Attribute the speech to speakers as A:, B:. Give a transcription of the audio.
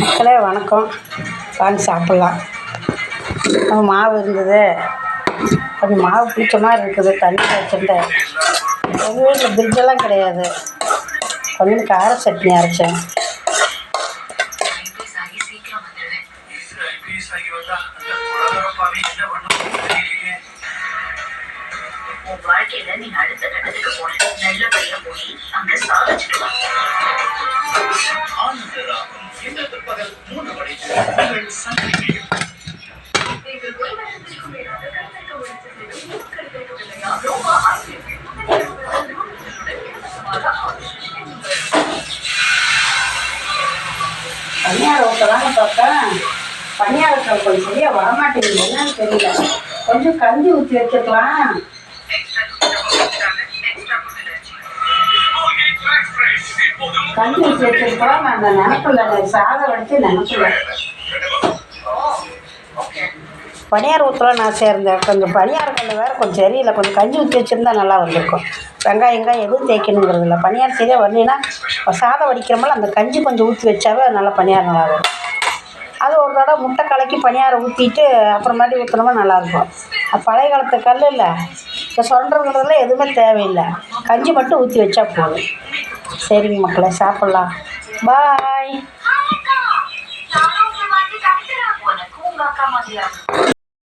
A: மக்களே வணக்கம். வாங்கி சாப்பிட்லாம். மாவு இருந்தது. கொஞ்சம் மாவு பிடிச்ச மாதிரி இருக்குது. தண்ணி வச்சுருந்தேன். எங்கள் வீட்டில் பிரிட்ஜெல்லாம் கிடையாது. கொஞ்சம் கார சட்னி அரைச்சேன்.
B: உன் வாழ்க்கையில நீங்க அடுத்த கட்டத்துக்கு போன நல்லபடியா போய் அங்க சாதிச்சுட்டு வா. நீங்கள் ஒருவருக்கும் மேலாக
A: பனியாரத்தில் கொஞ்சம் சரியாக வரமாட்டேங்குது. என்னன்னு தெரியல. கொஞ்சம் கஞ்சி ஊற்றி வச்சுக்கலாம். கஞ்சி ஊற்றி வச்சிருக்கலாம் நான் அந்த நினப்பில்ல சாதம் வடித்து நினப்பில்ல பணியார் ஊற்றலாம் நான் சேர்ந்தேன். கொஞ்சம் பனியாரம் கொஞ்சம் வேறு கொஞ்சம் சரியில்லை கொஞ்சம் கஞ்சி ஊற்றி வச்சுருந்தா நல்லா வந்திருக்கும். வெங்காயம் வெங்காயம் எதுவும் தேய்க்கணுங்கிறது இல்லை பணியார் சரியாக வரலைன்னா சாதம் வடிக்கிறோம்ல அந்த கஞ்சி கொஞ்சம் ஊற்றி வச்சாவே நல்லா பணியார் நல்லா வரும். அது ஒரு தடவை முட்டை கலக்கி பனியாரம் ஊற்றிட்டு அப்புறமாட்டி ஊற்றினோமா நல்லாயிருக்கும். பழைய காலத்து கல் இல்லை. இப்போ சொல்கிறதுலாம் எதுவுமே தேவையில்லை. கஞ்சி மட்டும் ஊற்றி வச்சா போதும். சரிங்க மக்களை சாப்பிட்லாம். பாய்